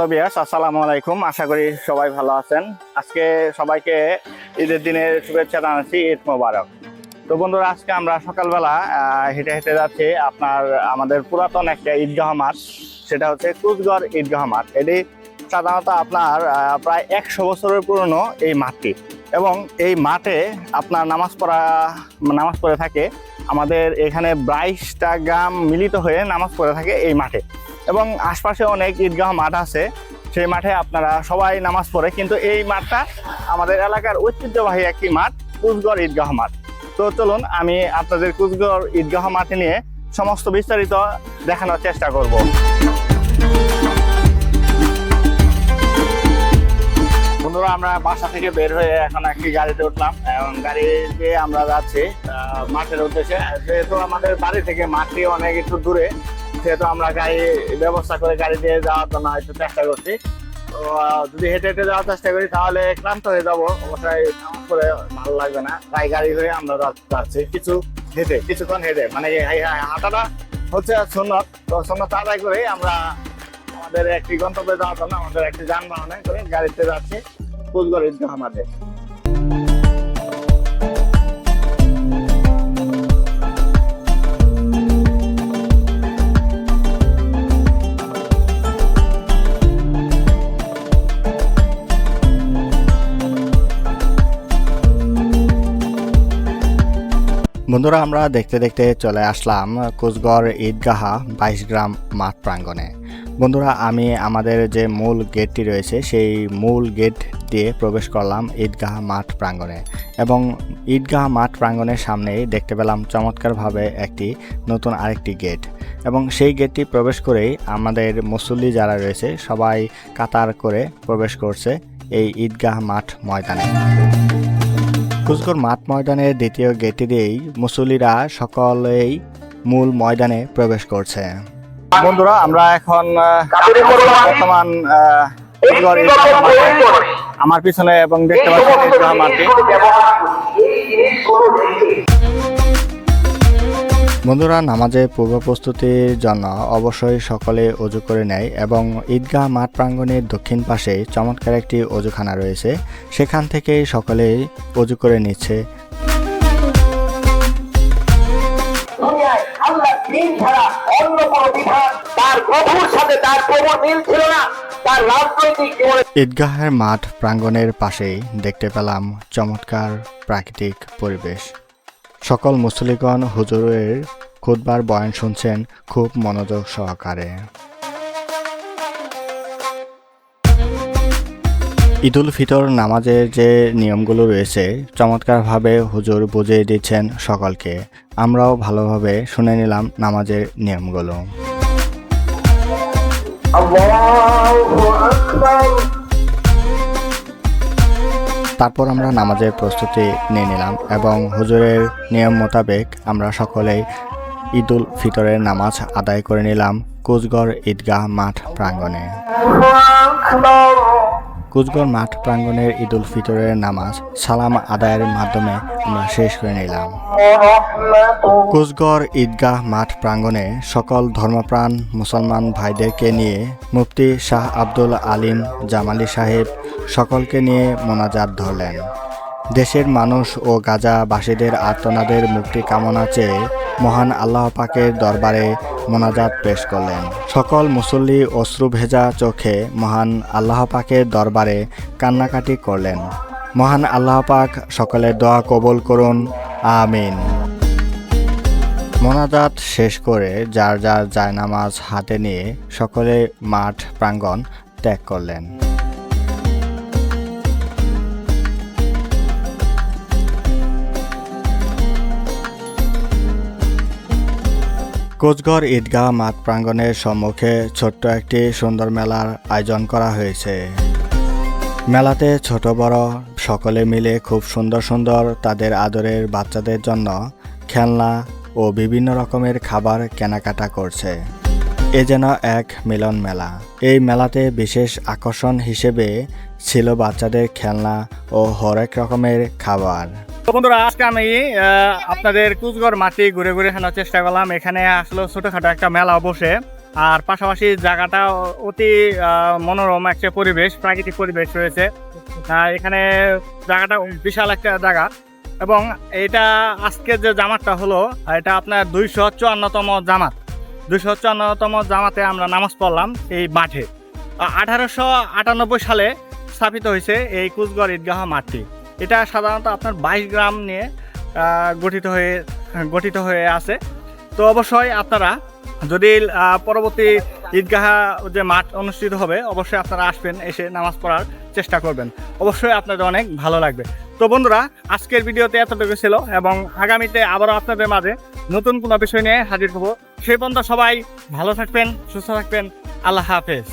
Hello বিয়াস আসসালামু আলাইকুম আশা করি সবাই ভালো আছেন। আজকে সবাইকে ঈদের দিনের শুভেচ্ছা জানাচ্ছি, ঈদ মোবারক। তো বন্ধুরা, আজকে আমরা সকালবেলা হেঁটে হেঁটে যাচ্ছি আপনার আমাদের পুরাতন একটা ঈদগাহ মাঠ। সেটা হচ্ছে কুচগড় ঈদগাহ মাঠ। এটি সাধারণত আপনার প্রায় একশো বছরের পুরনো এই মাঠটি। এবং এই মাঠে আপনার নামাজ পড়া, নামাজ পড়ে থাকে। আমাদের এখানে বাইশটা গ্রাম মিলিত হয়ে নামাজ পড়ে থাকে এই মাঠে। এবং আশপাশে অনেক ঈদগাহ মাঠ আছে। সেই মাঠে আপনারা সবাই নামাজ পড়ে, কিন্তু এই মাঠটা আমাদের এলাকার ঐতিহ্যবাহী একটি মাঠ, কুচগড় ঈদগাহ মাঠ। তো চলুন, আমি আপনাদের কুচগড় ঈদগাহ মাঠে নিয়ে সমস্ত বিস্তারিত দেখানোর চেষ্টা করব। বন্ধুরা, আমরা বাসা থেকে বের হয়ে এখন একটি গাড়িতে উঠলাম এবং গাড়িতে আমরা যাচ্ছি মাঠের উদ্দেশ্যে। যেহেতু আমাদের বাড়ি থেকে মাঠটি অনেক একটু দূরে সেহেতু আমরা গাড়ি ব্যবস্থা করে গাড়ি দিয়ে যাওয়ার জন্য একটু চেষ্টা করছি যদি হেঁটে হেঁটে যাওয়ার চেষ্টা করি তাহলে ক্লান্ত হয়ে যাব। অবশ্যই করে ভালো লাগবে না। তাই গাড়ি হয়ে আমরা যাচ্ছি। কিছু হেঁটে, কিছুক্ষণ হেঁটে। মানে হাঁটাটা হচ্ছে সুন্নত। তো সুন্নত আদায় করে আমরা আমাদের একটি গন্তব্যে যাওয়ার জন্য আমাদের একটি যানবাহনে করে গাড়িতে যাচ্ছি। কুচগড় ঈদগাহ বন্ধুরা, আমরা দেখতে দেখতে চলে আসলাম কুচগড় ঈদগাহা বাইশ গ্রাম মাঠ প্রাঙ্গণে। বন্ধুরা, আমি আমাদের যে মূল গেটটি রয়েছে, সেই মূল গেট দিয়ে প্রবেশ করলাম ঈদগাহ মাঠ প্রাঙ্গণে এবং ঈদগাহ মাঠ প্রাঙ্গণের সামনেই দেখতে পেলাম চমৎকারভাবে একটি নতুন আরেকটি গেট এবং সেই গেটটি প্রবেশ করেই আমাদের মুসল্লি যারা রয়েছে, সবাই কাতার করে প্রবেশ করছে এই ঈদগাহ মাঠ ময়দানে। কুচগড় মাঠ ময়দানের দ্বিতীয় গেটে দিয়েই মুসল্লিরা সকলেই মূল ময়দানে প্রবেশ করছে। বন্ধুরা, আমরা এখন বর্তমান আমার পিছনে এবং দেখতে পাচ্ছি বন্ধুরা নামাজের পূর্ব প্রস্তুতির জন্য অবশ্যই সকলে অজু করে নেয় এবং ঈদগাহ মাঠ প্রাঙ্গণের দক্ষিণ পাশে চমৎকার একটি অজুখানা রয়েছে। সেখান থেকেই সকলেই অজু করে নিচ্ছে। ঈদগাহের মাঠ প্রাঙ্গণের পাশেই দেখতে পেলাম চমৎকার প্রাকৃতিক পরিবেশ। সকল মুসলিগণ হুজুরের খুদবার বয়ান শুনছেন খুব মনোযোগ সহকারে। ঈদুল ফিতর নামাজের যে নিয়মগুলো রয়েছে, চমৎকারভাবে হুজুর বুঝিয়ে দিচ্ছেন সকলকে। আমরাও ভালোভাবে শুনে নিলাম নামাজের নিয়মগুলো। আল্লাহু আকবার। তারপর আমরা নামাজের প্রস্তুতি নিয়ে নিলাম এবং হুজুরের নিয়ম মোতাবেক আমরা সকলেই ঈদুল ফিতরের নামাজ আদায় করে নিলাম কুচগড় ঈদগাহ মাঠ প্রাঙ্গণে। কুচগড় মাঠ প্রাঙ্গণের ঈদুল ফিতরের নামাজ সালাম আদায়ের মাধ্যমে আমরা শেষ করে নিলাম। কুচগড় ঈদগাহ মাঠ প্রাঙ্গণে সকল ধর্মপ্রাণ মুসলমান ভাইদেরকে নিয়ে মুফতি শাহ আব্দুল আলিম জামালি সাহেব সকলকে নিয়ে মোনাজাত ধরলেন। দেশের মানুষ ও গাজাবাসীদের আর্তনাদের মুক্তি কামনা চেয়ে মহান আল্লাহ পাকের দরবারে মোনাজাত পেশ করলেন। সকল মুসল্লি অশ্রু ভেজা চোখে মহান আল্লাহ পাকের দরবারে কান্নাকাটি করলেন। মহান আল্লাহ পাক সকলের দোয়া কবুল করুন। আমিন। মোনাজাত শেষ করে যার যার জায়নামাজ হাতে নিয়ে সকলে মাঠ প্রাঙ্গণ ত্যাগ করলেন। কোচগড় ঈদগাহ মাঠ প্রাঙ্গণের সম্মুখে ছোট্ট একটি সুন্দর মেলার আয়োজন করা হয়েছে। মেলাতে ছোট, বড়, সকলে মিলে খুব সুন্দর সুন্দর তাদের আদরের বাচ্চাদের জন্য খেলনা ও বিভিন্ন রকমের খাবার কেনাকাটা করছে। এ যেন এক মিলন মেলা। এই মেলাতে বিশেষ আকর্ষণ হিসেবে ছিল বাচ্চাদের খেলনা ও হরেক রকমের খাবার। বন্ধুরা, আজকে আমি আপনাদের কুচগড় মাটি ঘুরে ঘুরে হানোর চেষ্টা করলাম। এখানে আসলে ছোটোখাটো একটা মেলা বসে, আর পাশাপাশি জায়গাটা অতি মনোরম একটা পরিবেশ, প্রাকৃতিক পরিবেশ রয়েছে। এখানে জায়গাটা বিশাল একটা জায়গা এবং এটা আজকের যে জামাতটা হলো, এটা আপনার দুইশো চুয়ান্নতম জামাত। দুইশো চুয়ান্নতম জামাতে আমরা নামাজ পড়লাম এই মাঠে। আঠারোশো আটানব্বই সালে স্থাপিত হয়েছে এই কুচগড় ঈদগাহ মাঠটি। এটা সাধারণত আপনার বাইশ গ্রাম নিয়ে গঠিত হয়ে গঠিত হয়ে আছে। তো অবশ্যই আপনারা যদি পরবর্তী ঈদগাহ যে মাঠ অনুষ্ঠিত হবে, অবশ্যই আপনারা আসবেন, এসে নামাজ পড়ার চেষ্টা করবেন। অবশ্যই আপনাদের অনেক ভালো লাগবে। তো বন্ধুরা, আজকের ভিডিওতে এতটুকু ছিল এবং আগামীতে আবারও আপনাদের মাঝে নতুন কোনো বিষয় নিয়ে হাজির হব। সেই পর্যন্ত সবাই ভালো থাকবেন, সুস্থ থাকবেন। আল্লাহ হাফেজ।